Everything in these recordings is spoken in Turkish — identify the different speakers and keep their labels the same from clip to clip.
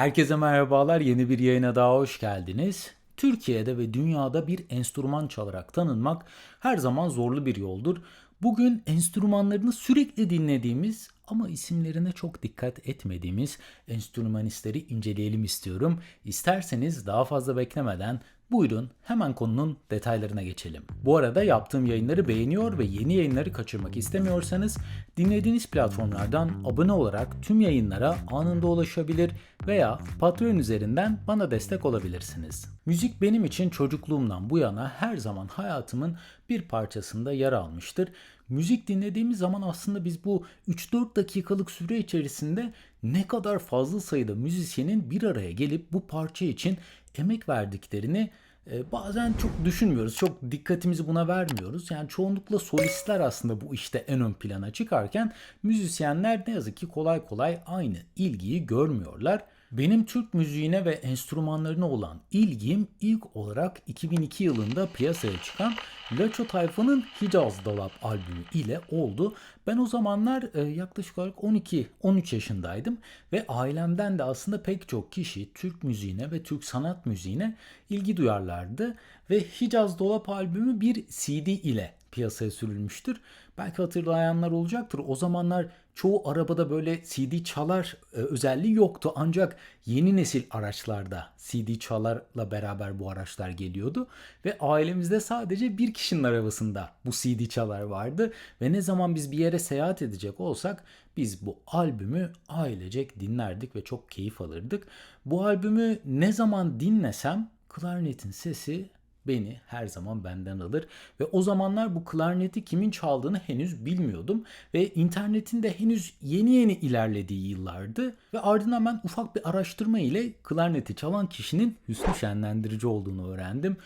Speaker 1: Herkese merhabalar. Yeni bir yayına daha hoş geldiniz. Türkiye'de ve dünyada bir enstrüman çalarak tanınmak her zaman zorlu bir yoldur. Bugün enstrümanlarını sürekli dinlediğimiz ama isimlerine çok dikkat etmediğimiz enstrümanistleri inceleyelim istiyorum. İsterseniz daha fazla beklemeden Buyurun hemen konunun detaylarına geçelim. Bu arada yaptığım yayınları beğeniyor ve yeni yayınları kaçırmak istemiyorsanız dinlediğiniz platformlardan abone olarak tüm yayınlara anında ulaşabilir veya Patreon üzerinden bana destek olabilirsiniz. Müzik benim için çocukluğumdan bu yana her zaman hayatımın bir parçasında yer almıştır. Müzik dinlediğimiz zaman aslında biz bu 3-4 dakikalık süre içerisinde ne kadar fazla sayıda müzisyenin bir araya gelip bu parça için emek verdiklerini e, bazen çok düşünmüyoruz. Çok dikkatimizi buna vermiyoruz. Yani çoğunlukla solistler aslında bu işte en ön plana çıkarken müzisyenler ne yazık ki kolay kolay aynı ilgiyi görmüyorlar. Benim Türk müziğine ve enstrümanlarına olan ilgim ilk olarak 2002 yılında piyasaya çıkan Laço Tayfa'nın Hicaz Dolap albümü ile oldu. Ben o zamanlar e, yaklaşık olarak 12-13 yaşındaydım ve ailemden de aslında pek çok kişi Türk müziğine ve Türk sanat müziğine ilgi duyarlardı ve Hicaz Dolap albümü bir CD ile piyasaya sürülmüştür. Belki hatırlayanlar olacaktır. O zamanlar çoğu arabada böyle CD çalar e, özelliği yoktu. Ancak yeni nesil araçlarda CD çalarla beraber bu araçlar geliyordu. Ve ailemizde sadece bir kişinin arabasında bu CD çalar vardı. Ve ne zaman biz bir yere seyahat edecek olsak biz bu albümü ailecek dinlerdik ve çok keyif alırdık. Bu albümü ne zaman dinlesem klarnetin sesi beni her zaman benden alır. Ve o zamanlar bu klarneti kimin çaldığını henüz bilmiyordum. Ve internetin de henüz yeni yeni ilerlediği yıllardı. Ve ardından ben ufak bir araştırma ile klarneti çalan kişinin Hüsnü Şenlendirici olduğunu öğrendim.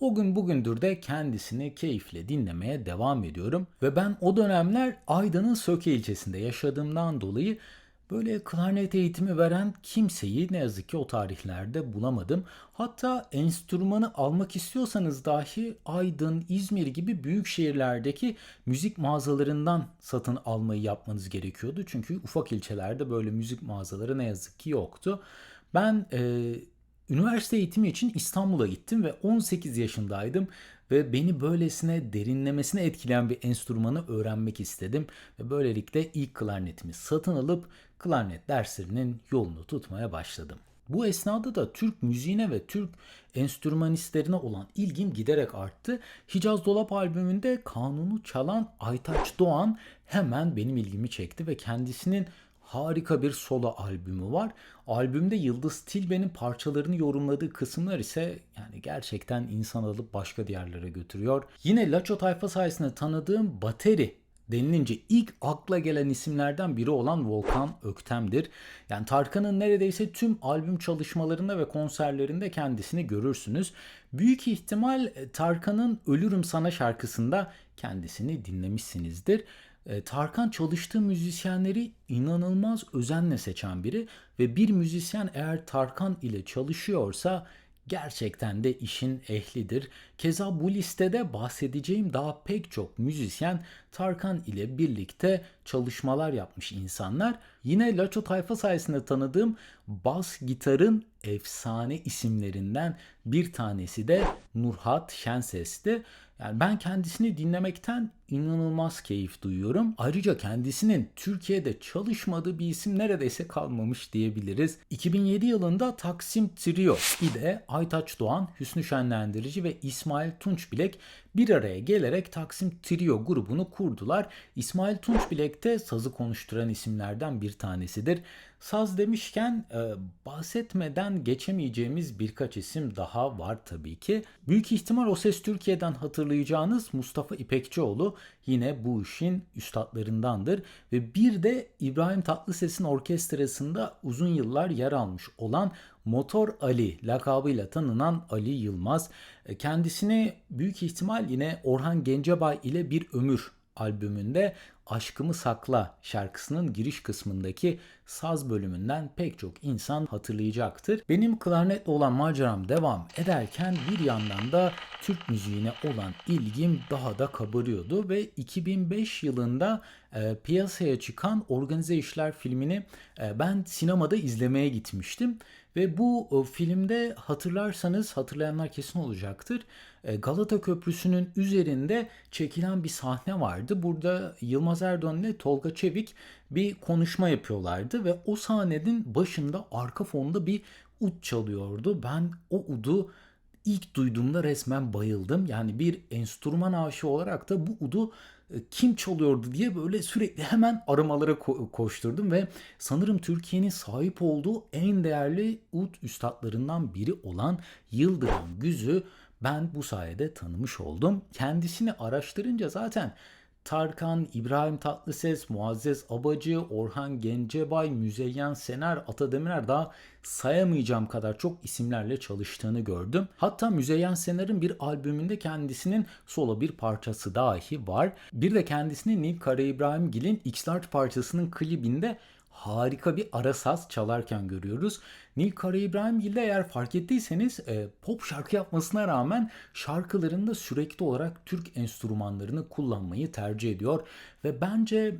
Speaker 1: O gün bugündür de kendisini keyifle dinlemeye devam ediyorum. Ve ben o dönemler Aydın'ın Söke ilçesinde yaşadığımdan dolayı Böyle klarnet eğitimi veren kimseyi ne yazık ki o tarihlerde bulamadım. Hatta enstrümanı almak istiyorsanız dahi Aydın, İzmir gibi büyük şehirlerdeki müzik mağazalarından satın almayı yapmanız gerekiyordu. Çünkü ufak ilçelerde böyle müzik mağazaları ne yazık ki yoktu. Ben e, üniversite eğitimi için İstanbul'a gittim ve 18 yaşındaydım ve beni böylesine derinlemesine etkileyen bir enstrümanı öğrenmek istedim ve böylelikle ilk klarnetimi satın alıp klarnet derslerinin yolunu tutmaya başladım. Bu esnada da Türk müziğine ve Türk enstrümanistlerine olan ilgim giderek arttı. Hicaz Dolap albümünde kanunu çalan Aytaç Doğan hemen benim ilgimi çekti ve kendisinin harika bir solo albümü var. Albümde Yıldız Tilbe'nin parçalarını yorumladığı kısımlar ise yani gerçekten insan alıp başka diyarlara götürüyor. Yine Laço tayfa sayesinde tanıdığım bateri denilince ilk akla gelen isimlerden biri olan Volkan Öktem'dir. Yani Tarkan'ın neredeyse tüm albüm çalışmalarında ve konserlerinde kendisini görürsünüz. Büyük ihtimal e, Tarkan'ın Ölürüm Sana şarkısında kendisini dinlemişsinizdir. E, Tarkan çalıştığı müzisyenleri inanılmaz özenle seçen biri ve bir müzisyen eğer Tarkan ile çalışıyorsa gerçekten de işin ehlidir. Keza bu listede bahsedeceğim daha pek çok müzisyen Tarkan ile birlikte çalışmalar yapmış insanlar. Yine Laço tayfa sayesinde tanıdığım bas gitarın efsane isimlerinden bir tanesi de Nurhat Şenses'ti. Yani ben kendisini dinlemekten inanılmaz keyif duyuyorum. Ayrıca kendisinin Türkiye'de çalışmadığı bir isim neredeyse kalmamış diyebiliriz. 2007 yılında Taksim Trio ile Aytaç Doğan, Hüsnü Şenlendirici ve İsmail Tunçbilek bir araya gelerek Taksim Trio grubunu kurdular. İsmail Tunçbilek de sazı konuşturan isimlerden bir tanesidir. Saz demişken e, bahsetmeden geçemeyeceğimiz birkaç isim daha var tabii ki. Büyük ihtimal O Ses Türkiye'den hatırlayacağınız Mustafa İpekçioğlu yine bu işin üstadlarındandır. Ve bir de İbrahim Tatlıses'in orkestrasında uzun yıllar yer almış olan Motor Ali lakabıyla tanınan Ali Yılmaz. E, kendisini büyük ihtimal yine Orhan Gencebay ile Bir Ömür albümünde Aşkımı Sakla şarkısının giriş kısmındaki saz bölümünden pek çok insan hatırlayacaktır. Benim klarnetle olan maceram devam ederken bir yandan da Türk müziğine olan ilgim daha da kabarıyordu ve 2005 yılında e, piyasaya çıkan Organize İşler filmini e, ben sinemada izlemeye gitmiştim. Ve bu e, filmde hatırlarsanız hatırlayanlar kesin olacaktır. E, Galata Köprüsü'nün üzerinde çekilen bir sahne vardı. Burada Yılmaz Erdoğan ile Tolga Çevik bir konuşma yapıyorlardı ve o sahnenin başında arka fonda bir ud çalıyordu. Ben o udu ilk duyduğumda resmen bayıldım. Yani bir enstrüman aşığı olarak da bu udu kim çalıyordu diye böyle sürekli hemen aramalara ko- koşturdum ve sanırım Türkiye'nin sahip olduğu en değerli ud üstadlarından biri olan Yıldırım Güz'ü ben bu sayede tanımış oldum. Kendisini araştırınca zaten Tarkan, İbrahim Tatlıses, Muazzez Abacı, Orhan Gencebay, Müzeyyen Sener, Ata Demirer daha sayamayacağım kadar çok isimlerle çalıştığını gördüm. Hatta Müzeyyen Sener'in bir albümünde kendisinin solo bir parçası dahi var. Bir de kendisini Nil Kara İbrahimgil'in X-Large parçasının klibinde harika bir ara saz çalarken görüyoruz. Nil Kara İbrahimgil eğer fark ettiyseniz e, pop şarkı yapmasına rağmen şarkılarında sürekli olarak Türk enstrümanlarını kullanmayı tercih ediyor ve bence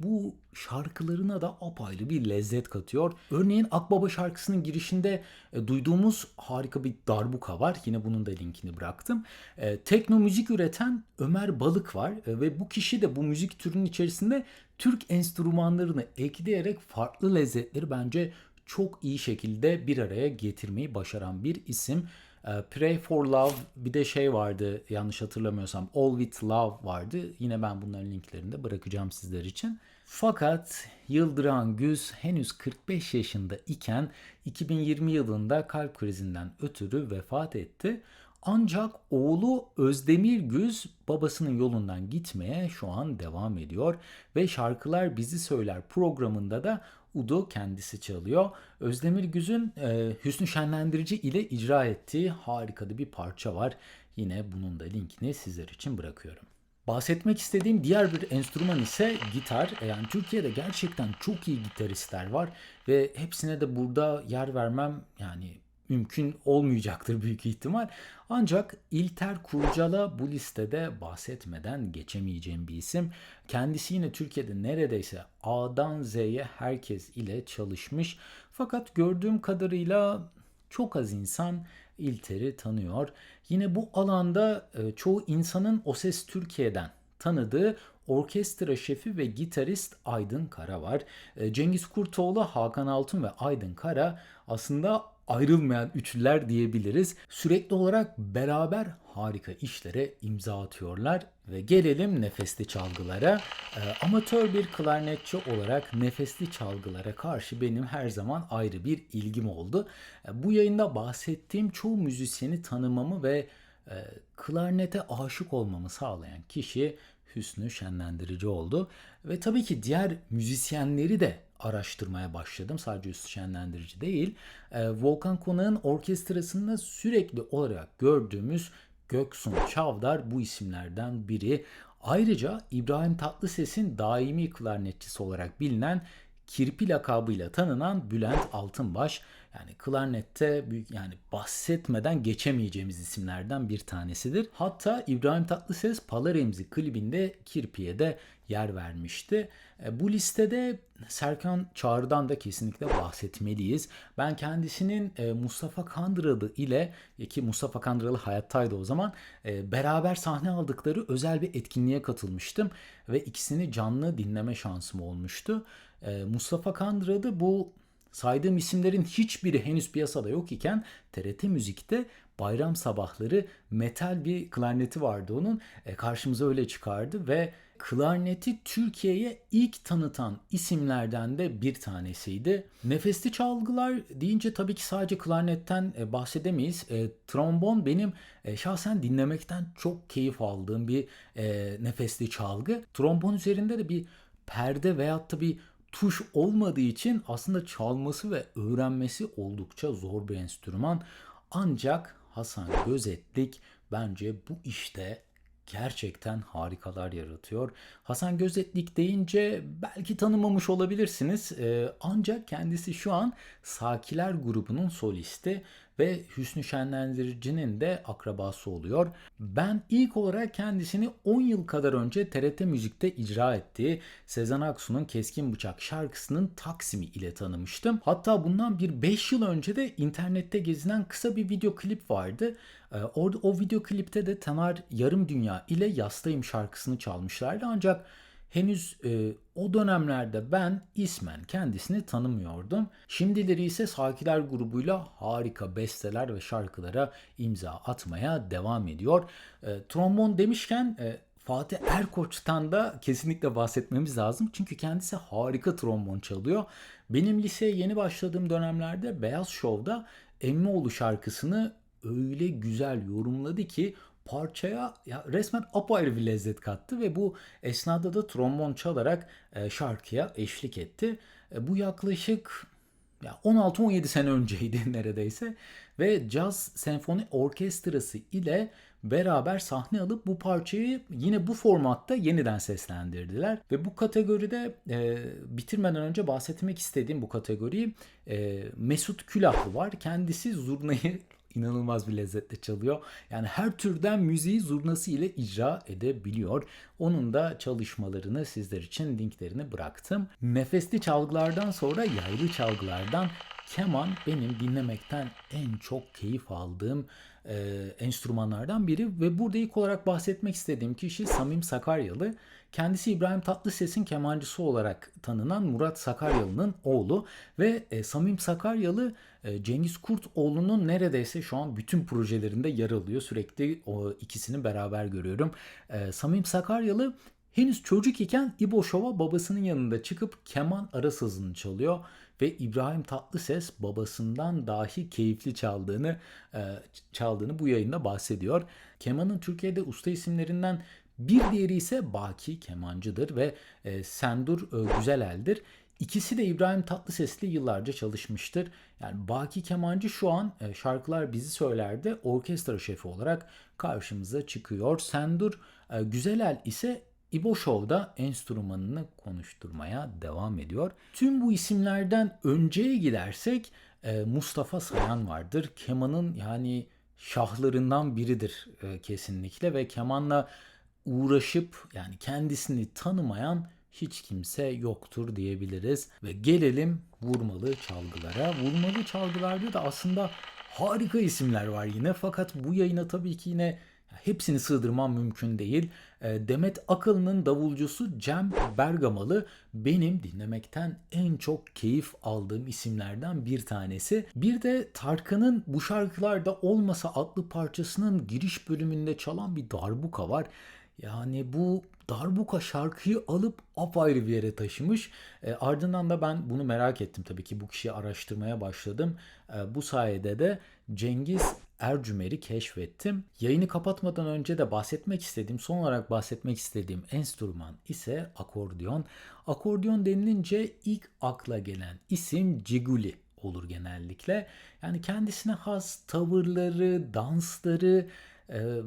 Speaker 1: bu şarkılarına da apayrı bir lezzet katıyor. Örneğin Akbaba şarkısının girişinde e, duyduğumuz harika bir darbuka var. Yine bunun da linkini bıraktım. E, tekno müzik üreten Ömer Balık var e, ve bu kişi de bu müzik türünün içerisinde Türk enstrümanlarını ekleyerek farklı lezzetleri bence çok iyi şekilde bir araya getirmeyi başaran bir isim. E, Pray for Love bir de şey vardı yanlış hatırlamıyorsam All With Love vardı. Yine ben bunların linklerini de bırakacağım sizler için. Fakat Yıldıran Güz henüz 45 yaşında iken 2020 yılında kalp krizinden ötürü vefat etti. Ancak oğlu Özdemir Güz babasının yolundan gitmeye şu an devam ediyor ve Şarkılar Bizi Söyler programında da Udo kendisi çalıyor. Özdemir Güz'ün e, Hüsnü Şenlendirici ile icra ettiği harika bir parça var. Yine bunun da linkini sizler için bırakıyorum. Bahsetmek istediğim diğer bir enstrüman ise gitar. E, yani Türkiye'de gerçekten çok iyi gitaristler var ve hepsine de burada yer vermem yani mümkün olmayacaktır büyük ihtimal. Ancak İlter Kurcala bu listede bahsetmeden geçemeyeceğim bir isim. Kendisi yine Türkiye'de neredeyse A'dan Z'ye herkes ile çalışmış. Fakat gördüğüm kadarıyla çok az insan İlter'i tanıyor. Yine bu alanda e, çoğu insanın O Ses Türkiye'den tanıdığı orkestra şefi ve gitarist Aydın Kara var. E, Cengiz Kurtoğlu, Hakan Altun ve Aydın Kara aslında ayrılmayan üçlüler diyebiliriz. Sürekli olarak beraber harika işlere imza atıyorlar ve gelelim nefesli çalgılara. E, amatör bir klarnetçi olarak nefesli çalgılara karşı benim her zaman ayrı bir ilgim oldu. E, bu yayında bahsettiğim çoğu müzisyeni tanımamı ve e, klarnete aşık olmamı sağlayan kişi Hüsnü Şenlendirici oldu. Ve tabii ki diğer müzisyenleri de araştırmaya başladım. Sadece Hüsnü Şenlendirici değil. E, Volkan Konak'ın orkestrasında sürekli olarak gördüğümüz Göksun Çavdar bu isimlerden biri. Ayrıca İbrahim Tatlıses'in daimi klarnetçisi olarak bilinen Kirpi lakabıyla tanınan Bülent Altınbaş yani klarnette büyük yani bahsetmeden geçemeyeceğimiz isimlerden bir tanesidir. Hatta İbrahim Tatlıses Palaremzi klibinde Kirpi'ye de yer vermişti. E, bu listede Serkan Çağrı'dan da kesinlikle bahsetmeliyiz. Ben kendisinin e, Mustafa Kandıralı ile e, ki Mustafa Kandıralı hayattaydı o zaman beraber sahne aldıkları özel bir etkinliğe katılmıştım ve ikisini canlı dinleme şansım olmuştu. Mustafa Kandıralı bu saydığım isimlerin hiçbiri henüz piyasada yok iken TRT Müzik'te bayram sabahları metal bir klarneti vardı onun. E, karşımıza öyle çıkardı ve klarneti Türkiye'ye ilk tanıtan isimlerden de bir tanesiydi. Nefesli çalgılar deyince tabii ki sadece klarnetten e, bahsedemeyiz. E, trombon benim e, şahsen dinlemekten çok keyif aldığım bir e, nefesli çalgı. Trombon üzerinde de bir perde veyahut da bir tuş olmadığı için aslında çalması ve öğrenmesi oldukça zor bir enstrüman. Ancak Hasan Gözetlik bence bu işte gerçekten harikalar yaratıyor. Hasan Gözetlik deyince belki tanımamış olabilirsiniz. Ee, ancak kendisi şu an Sakiler grubunun solisti ve Hüsnü Şenlendirici'nin de akrabası oluyor. Ben ilk olarak kendisini 10 yıl kadar önce TRT Müzik'te icra ettiği Sezen Aksu'nun Keskin Bıçak şarkısının Taksim'i ile tanımıştım. Hatta bundan bir 5 yıl önce de internette gezinen kısa bir video klip vardı. Ee, Orada o video klipte de Taner Yarım Dünya ile Yastayım şarkısını çalmışlardı ancak henüz e, o dönemlerde ben ismen kendisini tanımıyordum. Şimdileri ise Sakiler grubuyla harika besteler ve şarkılara imza atmaya devam ediyor. E, trombon demişken e, Fatih Erkoç'tan da kesinlikle bahsetmemiz lazım. Çünkü kendisi harika trombon çalıyor. Benim liseye yeni başladığım dönemlerde Beyaz Show'da Emmioğlu şarkısını öyle güzel yorumladı ki parçaya ya resmen apayrı bir lezzet kattı ve bu esnada da trombon çalarak e, şarkıya eşlik etti. E, bu yaklaşık ya 16-17 sene önceydi neredeyse ve Caz Senfoni Orkestrası ile beraber sahne alıp bu parçayı yine bu formatta yeniden seslendirdiler ve bu kategoride e, bitirmeden önce bahsetmek istediğim bu kategoriyi e, Mesut Külahlı var. Kendisi zurnayı inanılmaz bir lezzetle çalıyor. Yani her türden müziği zurnası ile icra edebiliyor. Onun da çalışmalarını sizler için linklerini bıraktım. Nefesli çalgılardan sonra yaylı çalgılardan keman benim dinlemekten en çok keyif aldığım e, enstrümanlardan biri ve burada ilk olarak bahsetmek istediğim kişi Samim Sakaryalı. Kendisi İbrahim Tatlıses'in kemancısı olarak tanınan Murat Sakaryalı'nın oğlu ve e, Samim Sakaryalı e, Cengiz Kurtoğlu'nun neredeyse şu an bütün projelerinde yer alıyor. Sürekli o ikisini beraber görüyorum. E, Samim Sakaryalı henüz çocuk iken İbo Şov'a babasının yanında çıkıp keman ara sazını çalıyor ve İbrahim Tatlıses babasından dahi keyifli çaldığını e, çaldığını bu yayında bahsediyor. Kemanın Türkiye'de usta isimlerinden bir diğeri ise Baki kemancıdır ve e, Sendur e, Güzelel'dir. İkisi de İbrahim Tatlıses'le yıllarca çalışmıştır. Yani Baki Kemancı şu an e, şarkılar bizi söylerde orkestra şefi olarak karşımıza çıkıyor. Sendur e, Güzelel ise İbo Show'da enstrümanını konuşturmaya devam ediyor. Tüm bu isimlerden önceye gidersek e, Mustafa Sayan vardır. Kemanın yani şahlarından biridir e, kesinlikle ve kemanla uğraşıp yani kendisini tanımayan hiç kimse yoktur diyebiliriz. Ve gelelim vurmalı çalgılara. Vurmalı çalgılarda da aslında harika isimler var yine fakat bu yayına tabii ki yine hepsini sığdırmam mümkün değil. E, Demet Akalın'ın davulcusu Cem Bergamalı benim dinlemekten en çok keyif aldığım isimlerden bir tanesi. Bir de Tarkan'ın bu şarkılarda olmasa adlı parçasının giriş bölümünde çalan bir darbuka var. Yani bu darbuka şarkıyı alıp apayrı bir yere taşımış. E, ardından da ben bunu merak ettim tabii ki bu kişiyi araştırmaya başladım. E, bu sayede de Cengiz Ercümer'i keşfettim. Yayını kapatmadan önce de bahsetmek istediğim, son olarak bahsetmek istediğim enstrüman ise akordeon. Akordeon denilince ilk akla gelen isim Ciguli olur genellikle. Yani kendisine has tavırları, dansları, e,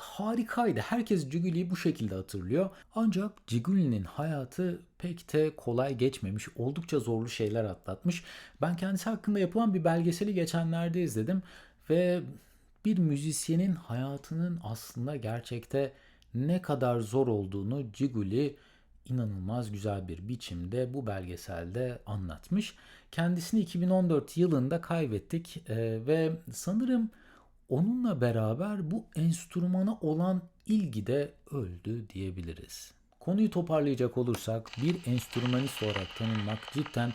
Speaker 1: harikaydı. Herkes Ciguli'yi bu şekilde hatırlıyor. Ancak Ciguli'nin hayatı pek de kolay geçmemiş. Oldukça zorlu şeyler atlatmış. Ben kendisi hakkında yapılan bir belgeseli geçenlerde izledim ve bir müzisyenin hayatının aslında gerçekte ne kadar zor olduğunu Ciguli inanılmaz güzel bir biçimde bu belgeselde anlatmış. Kendisini 2014 yılında kaybettik ve sanırım onunla beraber bu enstrümana olan ilgi de öldü diyebiliriz. Konuyu toparlayacak olursak bir enstrümanist olarak tanınmak cidden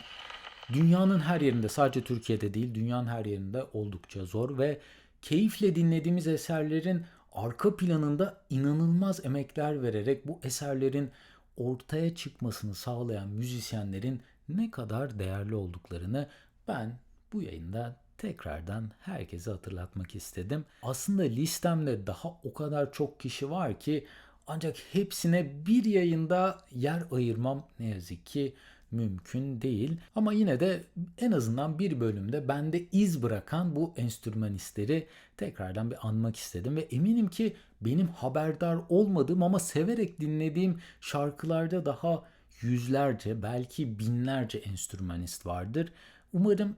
Speaker 1: dünyanın her yerinde sadece Türkiye'de değil dünyanın her yerinde oldukça zor ve keyifle dinlediğimiz eserlerin arka planında inanılmaz emekler vererek bu eserlerin ortaya çıkmasını sağlayan müzisyenlerin ne kadar değerli olduklarını ben bu yayında tekrardan herkese hatırlatmak istedim. Aslında listemde daha o kadar çok kişi var ki ancak hepsine bir yayında yer ayırmam ne yazık ki mümkün değil. Ama yine de en azından bir bölümde bende iz bırakan bu enstrümanistleri tekrardan bir anmak istedim ve eminim ki benim haberdar olmadığım ama severek dinlediğim şarkılarda daha yüzlerce belki binlerce enstrümanist vardır. Umarım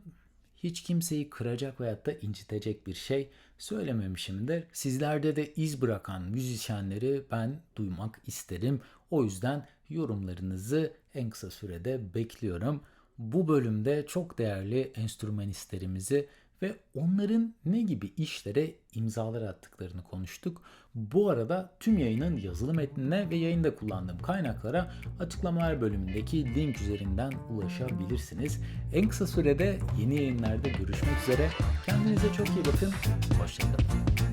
Speaker 1: hiç kimseyi kıracak veyahut da incitecek bir şey söylememişimdir. Sizlerde de iz bırakan müzisyenleri ben duymak isterim. O yüzden yorumlarınızı en kısa sürede bekliyorum. Bu bölümde çok değerli enstrümanistlerimizi ve onların ne gibi işlere imzalar attıklarını konuştuk. Bu arada tüm yayının yazılı metnine ve yayında kullandığım kaynaklara açıklamalar bölümündeki link üzerinden ulaşabilirsiniz. En kısa sürede yeni yayınlarda görüşmek üzere. Kendinize çok iyi bakın. Hoşçakalın.